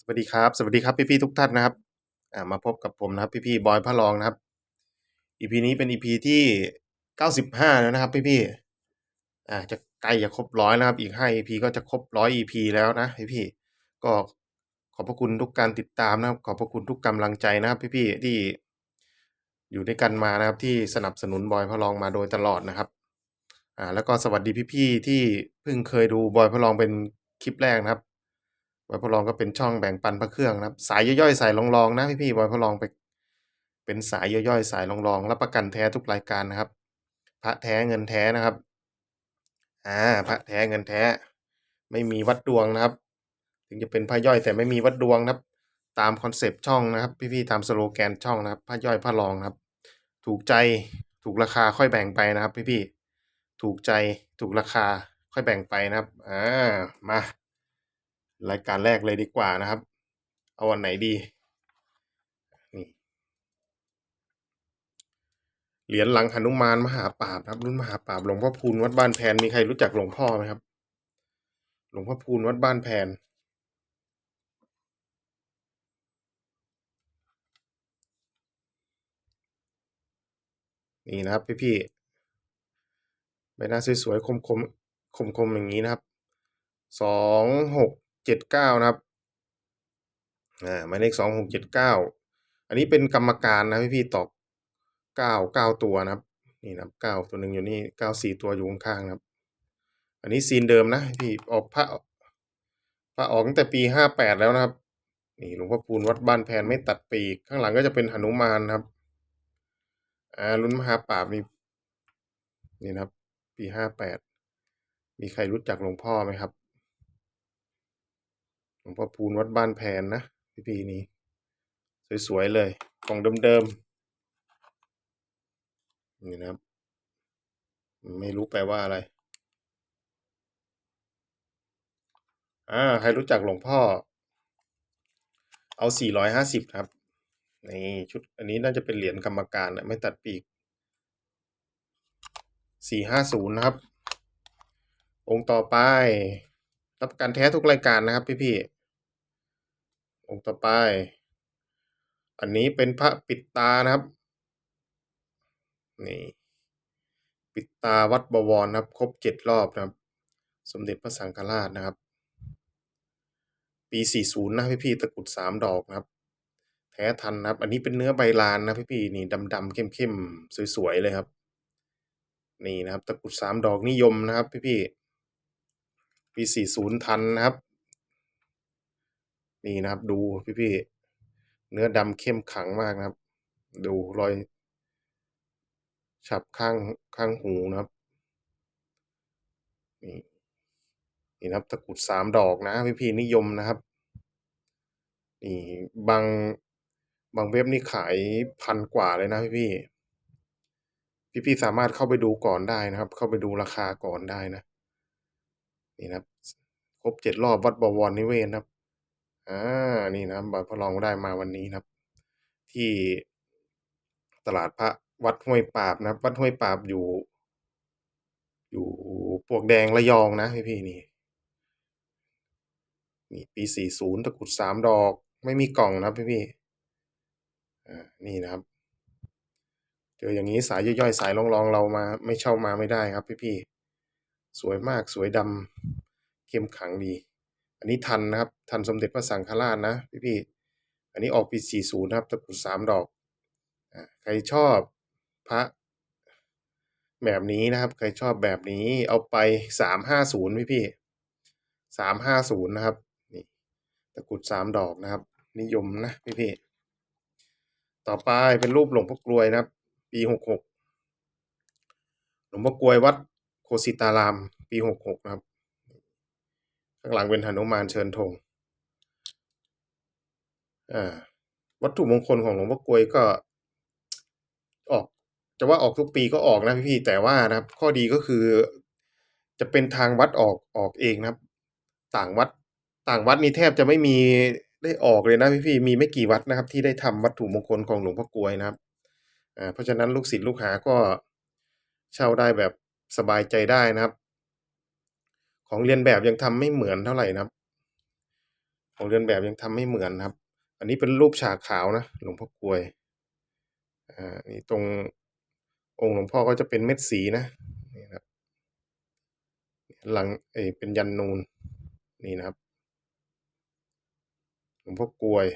สวัสดีครับ สวัสดีครับพี่ๆทุกท่านนะครับอ่ามาพบกับผมนะครับพี่ๆบอยพระรองนะครับ EP นี้เป็น EP ที่95แล้วนะครับพี่ๆอ่าจะใกล้จะครบร้อยนะครับ อีก5 EP ก็จะครบร้อย EP แล้วนะพี่ๆก็ขอบพระคุณทุกการติดตามนะครับ ขอบพระคุณทุกกำลังใจนะครับพี่ๆที่อยู่ด้วยกันมานะครับที่สนับสนุนบอยพระรองมาโดยตลอดนะครับอ่าแล้วก็สวัสดีพี่ๆที่เพิ่งเคยดูบอยพระรองเป็นคลิปแรกนะครับ บอยพระรองก็เป็นช่องแบ่งปันพระเครื่องนะครับ สายย่อยๆสายรองๆนะพี่ๆบอยพระรองไป เป็นสายย่อยๆสายรองๆรับประกันแท้ทุกรายการนะครับ พระแท้เงินแท้นะครับอ่าพระแท้เงินแท้ ไม่มีวัดดวงนะครับ ถึงจะเป็นพระย่อยแต่ไม่มีวัดดวงนะครับ ตามคอนเซปต์ช่องนะครับ พี่ๆตามสโลแกนช่องนะครับพระย่อยพระรองนะครับ ถูกใจถูกราคาค่อยแบ่งไปนะครับ พี่ๆถูกใจถูกราคาค่อยแบ่งไปนะครับอ่ามา รายการแรกเลยดีกว่านะครับ เอาวันไหนดีนี่เหรียญหลังหนุมานมหาปราบครับรุ่นมหาปราบหลวงพ่อพูนวัดบ้านแพนมีใครรู้จักหลวงพ่อไหมครับ หลวงพ่อพูนวัดบ้านแพนนี่นะครับพี่ๆใบหน้าสวยๆคมๆคมๆอย่างนี้นะครับสองหก เจ็ดเก้านะครับอ่าหมายเลขสองหกเจ็ดเก้าอันนี้เป็นกรรมการนะพี่ๆตอกเก้าเก้าตัวนะครับ นี่นะครับเก้าตัวหนึ่งอยู่นี่เก้าสี่ตัวอยู่ข้างๆนะครับ อันนี้ซีนเดิมนะพี่ออกพระพระออกตั้งแต่ปีห้าแปดแล้วนะครับ นี่หลวงพ่อพูนวัดบ้านแพนไม่ตัดปีกข้างหลังก็จะเป็นหนุมานนะครับอ่ารุ่นมหาปราบนี่นี่นะครับ ปีห้าแปดมีใครรู้จักหลวงพ่อไหมครับ งพ่อพูนวัดบ้านแพนนะพี่ปีนี้ สวย ๆ เลยกล่องเดิมๆนี่นะครับ ไม่รู้แปลว่าอะไร อ่า ใครรู้จักหลวงพ่อ เอาสี่ร้อยห้าสิบครับ นี่ชุดอันนี้น่าจะเป็นเหรียญกรรมการนะไม่ตัดปีกสี่ห้าศูนย์นะครับ องค์ต่อไปรับการแท้ทุกรายการนะครับพี่ๆ องค์ต่อไป อันนี้เป็นพระปิดตานะครับ นี่ ปิดตาวัดบวรนะครับ ครบเจ็ดรอบนะครับ สมเด็จพระสังฆราชนะครับ ปีสี่ศูนย์นะพี่ๆตะกุดสามดอกนะครับ แท้ทันนะครับ อันนี้เป็นเนื้อใบลานนะพี่ๆนี่ดำๆเข้มๆ สวยๆ เลยครับ นี่นะครับ ตะกุดสามดอกนิยมนะครับ พี่ๆปีสี่ศูนย์ทันนะครับ นี่นะครับ ดูพี่ๆเนื้อดำเข้มขังมากนะครับ ดูรอย ฉับข้างข้างหูนะครับนี่นี่นะครับตะกุดสามดอกนะพี่ๆนิยมนะครับนี่บางบางเว็บนี่ขายพันกว่าเลยนะพี่ๆพี่ๆสามารถเข้าไปดูก่อนได้นะครับ เข้าไปดูราคาก่อนได้นะ นี่นะครับ ครบเจ็ดรอบวัดบวรนิเวศนะครับ อ่า นี่นะครับบอยพระรองได้มาวันนี้นะครับ ที่ตลาดพระวัดห้วยปาบนะครับ วัดห้วยปาบอยู่ อยู่ปวกแดงระยองนะพี่พี่นี่นี่ปีสี่ศูนย์ตะกุดสามดอก ไม่มีกล่องนะครับพี่พี่อ่านี่นะครับ เจออย่างนี้สายย่อยๆ สายรองๆเรามา ไม่เช่ามาไม่ได้ครับพี่พี่สวยมากสวยดำเข้มขังดี อันนี้ทันนะครับทันสมเด็จพระสังฆราชนะพี่พี่ๆอันนี้ออกปีสี่ศูนย์นะครับตะกรุดสามดอกใครชอบพระแบบนี้นะครับ ใครชอบแบบนี้เอาไปสามห้าศูนย์พี่พี่สามห้าศูนย์นะครับนี่ตะกรุดสามดอกนะครับ นิยมนะพี่พี่ต่อไปเป็นรูปหลวงพ่อกลวยนะครับ ปีหกหกหลวงพ่อกลวยวัดโคสิตาราม ปีหกหกนะครับางหลังเป็นหนุมานเชิญธงอ่าวัตถุมงคลของหลวงพ่อกลวยก็ออก จะว่าออกทุกปีก็ออกนะพี่ๆแต่ว่านะครับ ข้อดีก็คือ จะเป็นทางวัดออกออกเองนะครับ ต่างวัดต่างวัดนี่แทบจะไม่มีได้ออกเลยนะพี่ๆมีไม่กี่วัดนะครับ ที่ได้ทำวัตถุมงคลของหลวงพ่อกลวยนะครับอ่าเพราะฉะนั้นลูกศิษย์ลูกหาก็เช่าได้แบบสบายใจได้นะครับ ของเรียนแบบยังทำไม่เหมือนเท่าไหร่นะครับ ของเรียนแบบยังทำไม่เหมือนครับ อันนี้เป็นรูปฉากขาวนะหลวงพ่อกลวยอ่านี่ตรงองค์หลวงพ่อก็จะเป็นเม็ดสีนะนี่ครับหลังเอยเป็นยันนูนนี่นะครับหลวงพ่อกลวย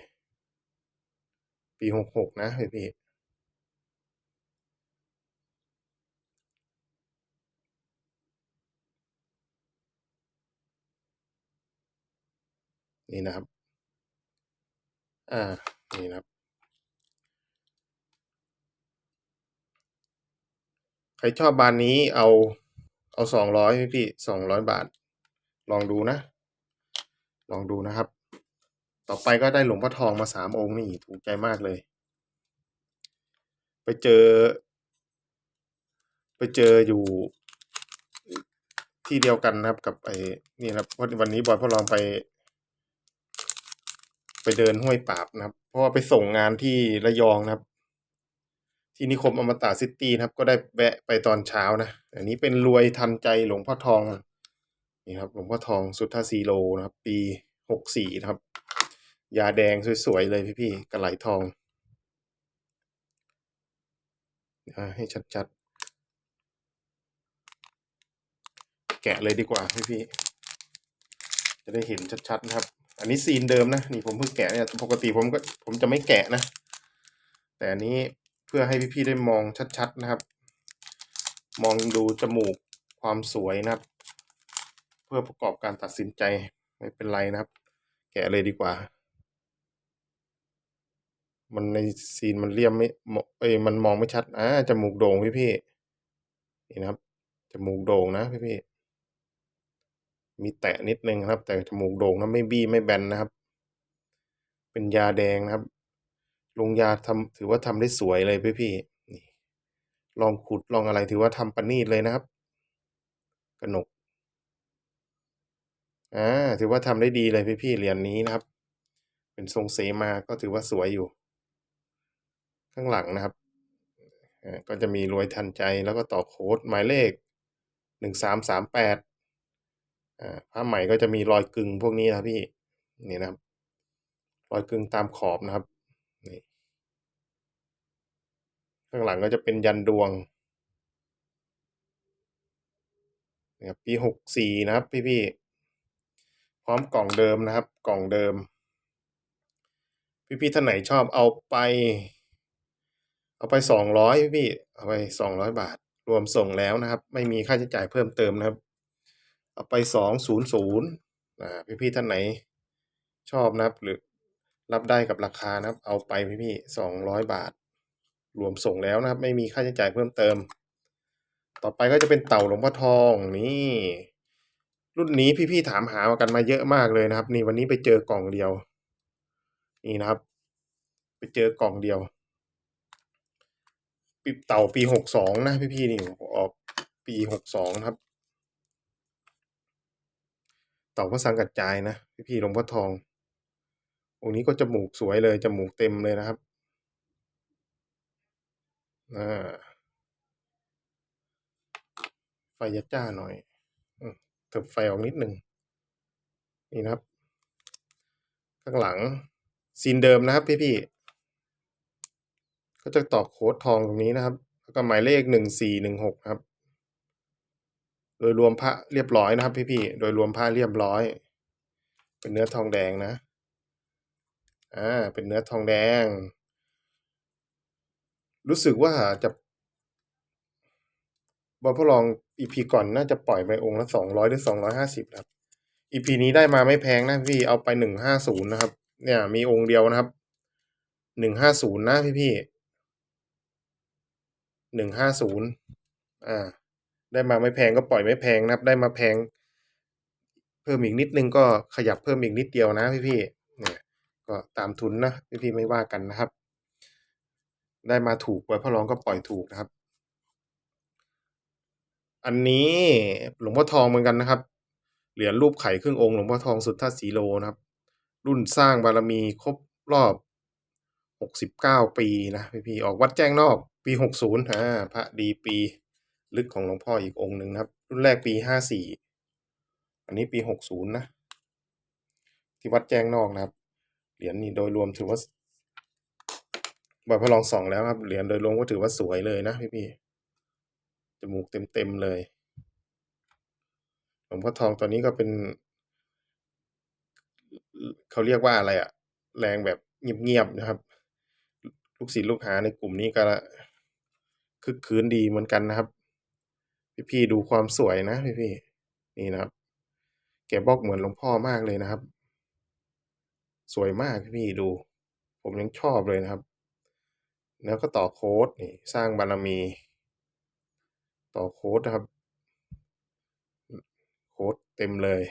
ปีหกหกนะพี่ นี่นะครับ อ่า นี่นะครับ ใครชอบบานนี้เอา เอาสองร้อยพี่พี่สองร้อยบาท ลองดูนะ ลองดูนะครับ ต่อไปก็ได้หลวงพ่อทองมาสามองค์นี่ถูกใจมากเลย ไปเจอ ไปเจออยู่ที่เดียวกันนะครับกับไอ้นี่นะครับวันนี้บอยพ่อลองไป ไปเดินห้วยปาบนะครับ เพราะว่าไปส่งงานที่ระยองนะครับ ที่นิคมอมตะซิตี้นะครับ ก็ได้แวะไปตอนเช้านะ อันนี้เป็นรวยทันใจหลวงพ่อทองนี่ครับ หลวงพ่อทองสุทธาสีโลนะครับ ปีหกสี่นะครับ ยาแดงสวยๆเลยพี่ๆกระไหลทองให้ชัดๆ แกะเลยดีกว่าพี่ๆจะได้เห็นชัดๆนะครับ อันนี้ซีนเดิมนะนี่ผมเพิ่งแกะเนี่ยปกติผมก็ผมจะไม่แกะนะ แต่อันนี้เพื่อให้พี่ๆได้มองชัดๆนะครับ มองดูจมูกความสวยนะครับ เพื่อประกอบการตัดสินใจไม่เป็นไรนะครับ แกะเลยดีกว่า มันในซีนมันเลี่ยมไม่เอ้ยมันมองไม่ชัดอ่าจมูกโด่งพี่พี่ๆนี่นะครับจมูกโด่งนะพี่พี่ๆ มีแตะนิดนึงครับ แต่จมูกโด่งนะไม่บี้ไม่แบนนะครับ เป็นยาแดงนะครับ ลงยาทำถือว่าทำได้สวยเลยพี่พี่นี่ลองขุดลองอะไรถือว่าทำประณีตเลยนะครับกนกอ่าถือว่าทำได้ดีเลยพี่พี่เหรียญนี้นะครับ เป็นทรงเสมาก็ถือว่าสวยอยู่ ข้างหลังนะครับก็จะมีรวยทันใจแล้วก็ต่อโค้ดหมายเลขหนึ่งสามสามแปด ผ้าไหมก็จะมีรอยกึ่งพวกนี้นะพี่นี่นะครับ รอยกึ่งตามขอบนะครับนี่ข้างหลังก็จะเป็นยันดวงนะครับปีหกสี่นะครับพี่พี่พร้อมกล่องเดิมนะครับ กล่องเดิม พี่พี่ท่านไหนชอบเอาไป เอาไปสองร้อยพี่ๆเอาไปสองร้อยบาท รวมส่งแล้วนะครับ ไม่มีค่าใช้จ่ายเพิ่มเติมนะครับ เอาไปสองศูนย์ศูนย์อ่าพี่พี่ท่านไหนชอบนะครับ หรือรับได้กับราคานะครับ เอาไปพี่พี่สองร้อยบาท รวมส่งแล้วนะครับ ไม่มีค่าใช้จ่ายเพิ่มเติม ต่อไปก็จะเป็นเต่าหลวงพ่อทองนี่ รุ่นนี้พี่ๆถามหากันมาเยอะมากเลยนะครับ นี่วันนี้ไปเจอกล่องเดียว นี่นะครับ ไปเจอกล่องเดียวปีเต่าปีหกสองนะพี่ๆนี่ออกปีหกสองครับ เต่าพระสังกัดจายนะพี่ๆหลวงพ่อทอง องค์นี้ก็จมูกสวยเลยจมูกเต็มเลยนะครับอ่าไฟจะจ้าหน่อยอืมเถิบไฟออกนิดหนึ่งนี่นะครับ ข้างหลังซีนเดิมนะครับพี่ๆก็จะตอกโค้ดทองตรงนี้นะครับ แล้วก็หมายเลขหนึ่งสี่หนึ่งหกครับ โดยรวมพระเรียบร้อยนะครับ พี่ๆ โดยรวมผ้าเรียบร้อย เป็นเนื้อทองแดงนะ อ่า เป็นเนื้อทองแดง รู้สึกว่าจะบอลพลองอีพีก่อนน่าจะปล่อยไปองค์ละสองร้อยหรือสองร้อยห้าสิบครับอีพีนี้ได้มาไม่แพงนะพี่เอาไปหนึ่งห้าศูนย์นะครับ เนี่ย มีองค์เดียวนะครับหนึ่งห้าศูนย์นะพี่พี่หนึ่งห้าศูนย์อ่า ได้มาไม่แพงก็ปล่อยไม่แพงนะครับ ได้มาแพง เพิ่มอีกนิดนึงก็ขยับเพิ่มอีกนิดเดียวนะพี่พี่เนี่ยก็ตามทุนนะพี่พี่ไม่ว่ากันนะครับ ได้มาถูกไว้พ่อรองก็ปล่อยถูกนะครับ อันนี้หลวงพ่อทองเหมือนกันนะครับ เหรียญรูปไข่ครึ่งองค์หลวงพ่อทองสุทธาสีโลนะครับ รุ่นสร้างบารมีครบรอบหกสิบเก้าปีนะพี่พี่ออกวัดแจ้งนอกปีหกศูนย์อ่าพระดีปี ลึกของหลวงพ่ออีกองค์หนึ่งนะครับ รุ่นแรกปีห้าสี่อันนี้ปีหกศูนย์นะที่วัดแจ้งนอกนะครับเหรียญนี้โดยรวมถือว่าบอยพระลองส่องแล้วครับเหรียญโดยรวมก็ถือว่าสวยเลยนะพี่พี่ๆจมูกเต็มๆเลยหลวงพ่อทองตอนนี้ก็เป็น เขาเรียกว่าอะไรอะแรงแบบเงียบๆนะครับ ลูกศิษย์ลูกหาในกลุ่มนี้ก็คึกคืนดีเหมือนกันนะครับ พี่ๆดูความสวยนะพี่ๆนี่นะครับ แกบล็อกเหมือนหลวงพ่อมากเลยนะครับ สวยมากพี่ๆดู ผมยังชอบเลยนะครับ แล้วก็ต่อโค้ดนี่สร้างบารมี ต่อโค้ดนะครับ โค้ดเต็มเลย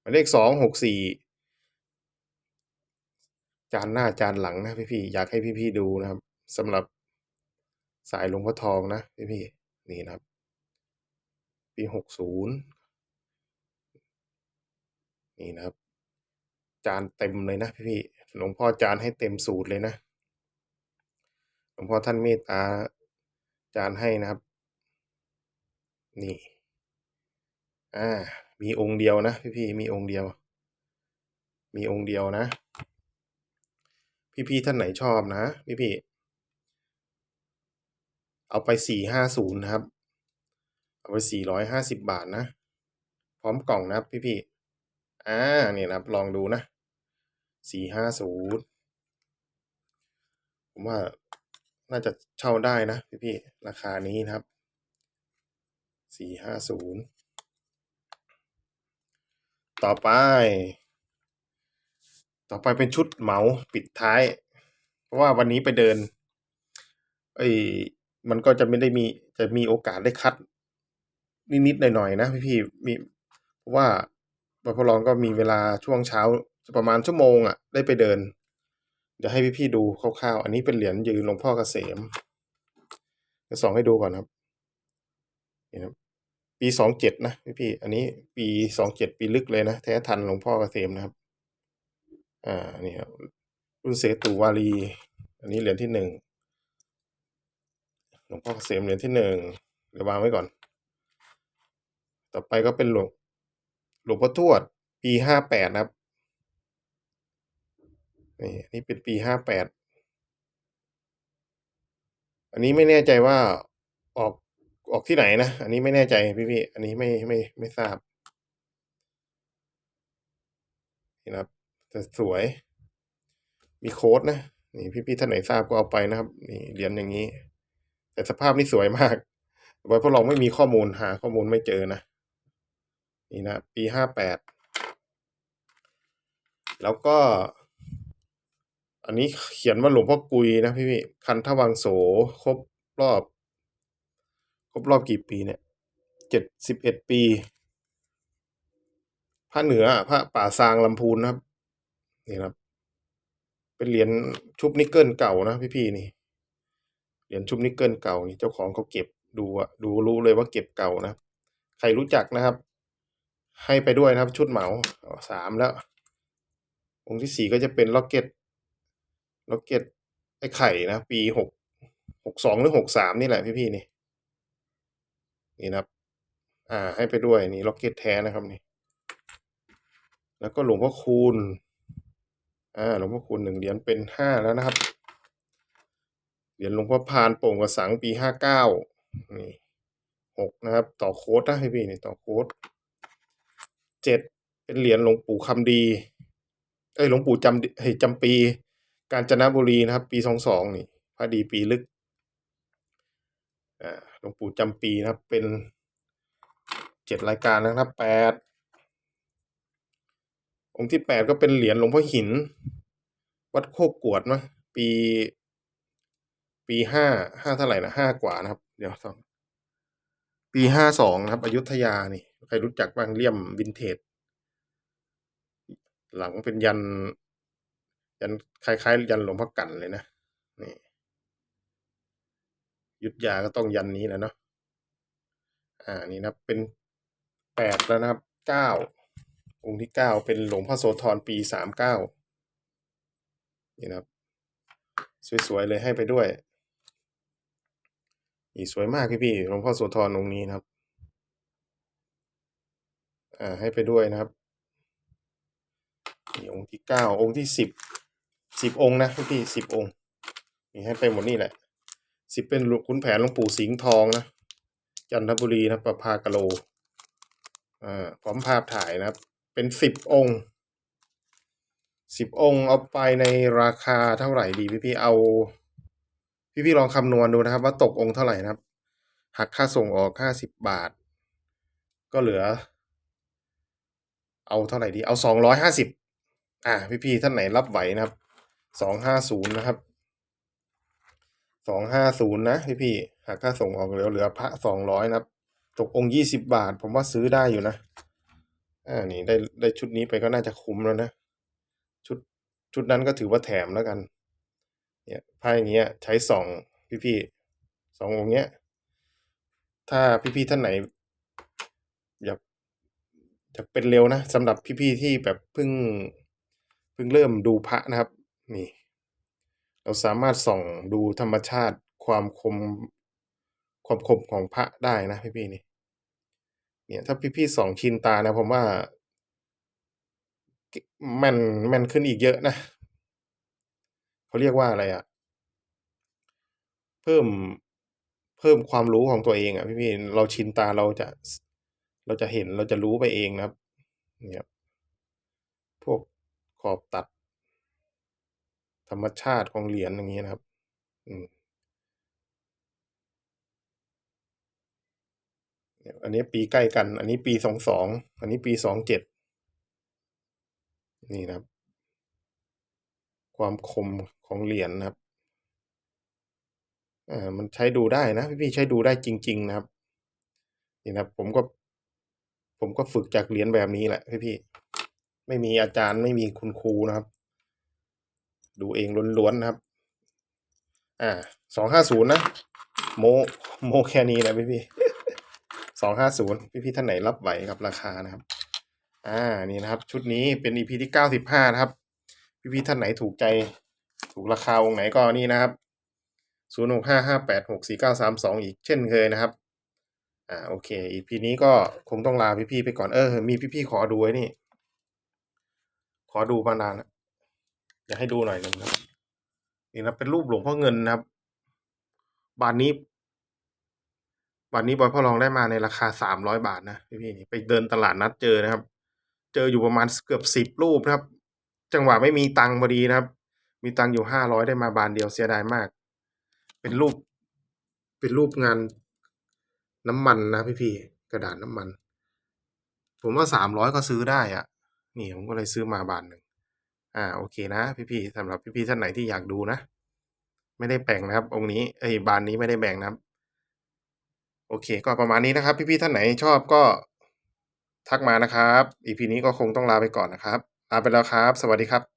หมายเลขสองหกสี่จานหน้าจานหลังนะพี่ๆอยากให้พี่ๆดูนะครับสำหรับสายหลวงพ่อทองนะพี่ๆนี่นะครับ ปีหกศูนย์นี่นะครับ จานเต็มเลยนะพี่ๆหลวงพ่อจานให้เต็มสูตรเลยนะ หลวงพ่อท่านเมตตาจานให้นะครับ นี่ อ่า มีองค์เดียวนะพี่ๆมีองค์เดียว มีองค์เดียวนะ พี่ๆท่านไหนชอบนะ พี่ๆเอาไปสี่ห้าศูนย์นะครับ เอาไปสี่ร้อยห้าสิบบาทนะ พร้อมกล่องนะครับพี่อ่าเนี่ยนะลองดูนะสี่ห้าศูนย์ผมว่าน่าจะเช่าได้นะพี่ๆราคานี้นะครับสี่ห้าศูนย์ต่อไป ต่อไปเป็นชุดเหมาปิดท้าย เพราะว่าวันนี้ไปเดินเอ้ยมันก็จะไม่ได้มีจะมีโอกาสได้คัด นิดๆหน่อยๆนะพี่ๆมีเพราะว่าบพลองก็มีเวลาช่วงเช้าประมาณชั่วโมงอะ ได้ไปเดิน เดี๋ยวให้พี่ๆดูคร่าวๆ อันนี้เป็นเหรียญยืนหลวงพ่อเกษมจะส่องให้ดูก่อนครับนี่นครับปีสองเจ็ดนะพี่ๆอันนี้ปีสองเจ็ดปีลึกเลยนะแท้ทันหลวงพ่อเกษมนะครับ อ่านี่ครับรุ่นเสตุวารีอันนี้เหรียญที่หนึ่งหลวงพ่อเกษมเหรียญที่หนึ่งเดี๋ยววางไว้ก่อน ต่อไปก็เป็นหลวงหลวงพ่อทวด ปีห้าแปดนะครับนี่นี่เป็นปีห้าแปดอันนี้ไม่แน่ใจว่าออกออกที่ไหนนะ อันนี้ไม่แน่ใจพี่ๆอันนี้ไม่ไม่ไม่ทราบนี่นะครับแต่สวย มีโค้ดนะ นี่พี่ๆท่านไหนทราบก็เอาไปนะครับ นี่เหรียญอย่างนี้ แต่สภาพนี่สวยมากไว้พราะเราไม่มีข้อมูลหาข้อมูลไม่เจอนะ นี่นะปีห้าแปดแล้วก็ อันนี้เขียนว่าหลวงพ่อกุยนะพี่พี่คันทวังโสครบรอบ ครบรอบกี่ปีเนี่ยเจ็ดสิบเอ็ดปีพระเหนือพระป่าซางลำพูนนะครับ นี่นะครับ เป็นเหรียญชุบนิกเกิลเก่านะพี่พี่นี่เหรียญชุบนิกเกิลเก่านี่เจ้าของเขาเก็บดูอะดูรู้เลยว่าเก็บเก่านะ ใครรู้จักนะครับ ให้ไปด้วยนะครับ ชุดเหมาสามแล้ว องค์ที่สี่ก็จะเป็นล็อกเก็ตล็อกเก็ตไอ้ไข่นะ ปีหกหกสองหรือหกสามนี่แหละพี่พี่นี่ นี่นะครับ อ่า ให้ไปด้วยนี่ล็อกเก็ตแท้นะครับนี่ แล้วก็หลวงพ่อคูณอ่าหลวงพ่อคูณหนึ่งเหรียญเป็นห้าแล้วนะครับเหรียญหลวงพ่อพานโป่งกระสังปีห้าเก้านี่หกนะครับ ต่อโค้ดนะพี่พี่นี่ต่อโค้ด เจ็ดเป็นเหรียญหลวงปู่คำดีเอ้ยหลวงปู่จำเฮ้ยจำปี กาญจนบุรีนะครับ ปีสองสองนี่พระดีปีลึกอ่าหลวงปู่จำปีนะครับ เป็นเจ็ดรายการนะครับแปดองค์ที่แปดก็เป็นเหรียญหลวงพ่อหิน วัดโคกกวดมั้ยปี ปีห้าห้าเท่าไหร่นะห้ากว่านะครับ เดี๋ยวสอง ปีห้าสองนะครับ อยุธยานี่ ใครรู้จักบ้างเลี่ยมวินเทจ หลังเป็นยัน ยันคล้ายๆ ยันหลวงพ่อกันเลยนะ นี่ยุทธยาก็ต้องยันนี้แหละเนาะ อ่า นี่นะเป็นแปดแล้วนะครับ เก้า องค์ที่เก้าเป็นหลวงพ่อโสธรปีสามเก้า นี่นะครับ สวยๆเลยให้ไปด้วย นี่สวยมากพี่พี่หลวงพ่อโสธรองค์นี้นะครับ อ่าให้ไปด้วยนะครับนี่องค์ที่เก้าองค์ที่สิบสิบองค์นะพี่พี่สิบองค์นี่ให้ไปหมดนี่แหละสิบเป็นหลวงขุนแผนหลวงปู่สิงห์ทองนะจันทบุรีนะประภากะโลอ่าพร้อมภาพถ่ายนะครับ เป็นสิบองค์สิบองค์เอาไปในราคาเท่าไหร่ดีพี่พี่เอา พี่พี่ลองคำนวณดูนะครับ ว่าตกองค์เท่าไหร่นะครับ หักค่าส่งออกห้าสิบบาท ก็เหลือ เอาเท่าไหร่ดี เอาสองร้อยห้าสิบอ่าพี่พี่ๆท่านไหนรับไหวนะครับสองห้าศูนย์นะครับสองห้าศูนย์นะพี่พี่ๆหักค่าส่งออกเหลือเหลือพระสองร้อยนะครับ ตกองค์ยี่สิบบาท ผมว่าซื้อได้อยู่นะอ่านี่ได้ได้ชุดนี้ไปก็น่าจะคุ้มแล้วนะ ชุดชุดนั้นก็ถือว่าแถมแล้วกัน เนี่ยไพ่เนี้ยใช้สองพี่พี่ๆสององค์เนี้ย ถ้าพี่พี่ๆท่านไหนอยากอยากเป็นเร็วนะสำหรับพี่พี่ๆที่แบบเพิ่งเพิ่งเริ่มดูพระนะครับ นี่ เราสามารถส่องดูธรรมชาติความคมความคมของพระได้นะพี่พี่ๆนี่เนี่ยถ้าพี่พี่ๆส่องชินตานะผมว่าแม่นแม่นขึ้นอีกเยอะนะ เขาเรียกว่าอะไรอะเพิ่มเพิ่มความรู้ของตัวเองอะพี่พี่เราชินตาเราจะเราจะเห็นเราจะรู้ไปเองนะครับเนี่ยพวกขอบตัด ธรรมชาติของเหรียญอย่างนี้นะครับ อืมอันนี้ปีใกล้กัน อันนี้ปีสองสอง อันนี้ปีสองเจ็ด นี่นะครับ ความคม ของเหรียญนะครับอ่ามันใช้ดูได้นะพี่ๆใช้ดูได้จริง ๆ นะครับนี่นะครับผมก็ ผมก็ฝึกจากเหรียญแบบนี้แหละพี่ๆไม่มีอาจารย์ไม่มีคุณครูนะครับ ดูเองล้วนๆนะครับ อ่าสองห้าศูนย์นะโมโมแค่นี้นะพี่พี่สองห้าศูนย์พี่พี่ๆท่านไหนรับไหวกับราคานะครับ อ่านี่นะครับ ชุดนี้เป็น EP ที่เก้าสิบห้านะครับ พี่พี่ๆท่านไหนถูกใจ ถูกราคาองค์ไหนก็นี่นะครับศูนย์หกห้าห้าแปดหกสี่เก้าสามสองอีกเช่นเคยนะครับ อ่าโอเค EP นี้ก็คงต้องลาพี่พี่ๆไปก่อนเออ มีพี่พี่ๆขอดูไว้นี่ ขอดูมานานแล้วอยากให้ดูหน่อยหนึงนะครับ นี่นะเป็นรูปหลวงพ่อเงินนะครับ บานนี้ บานนี้บอยพ่อรองได้มาในราคาสามร้อยบาทนะพี่พี่ๆนี่ไปเดินตลาดนัดเจอนะครับ เจออยู่ประมาณเกือบสิบรูปนะครับ จังหวะไม่มีตังค์พอดีนะครับ มีตังค์อยู่ห้าร้อยได้มาบานเดียวเสียดายมาก เป็นรูป เป็นรูปงานน้ำมันนะพี่พี่ๆกระดาษน้ำมัน ผมว่าสามร้อยก็ซื้อได้อะนี่ผมก็เลยซื้อมาบานหนึ่งอ่าโอเคนะ พี่ๆสำหรับพี่ๆท่านไหนที่อยากดูนะ ไม่ได้แบ่งนะครับ องค์นี้เอ้ยบานนี้ไม่ได้แบ่งนะครับ โอเค ก็ประมาณนี้นะครับ พี่ๆท่านไหนชอบก็ทักมานะครับอีพีนี้ก็คงต้องลาไปก่อนนะครับลาไปแล้วครับ สวัสดีครับ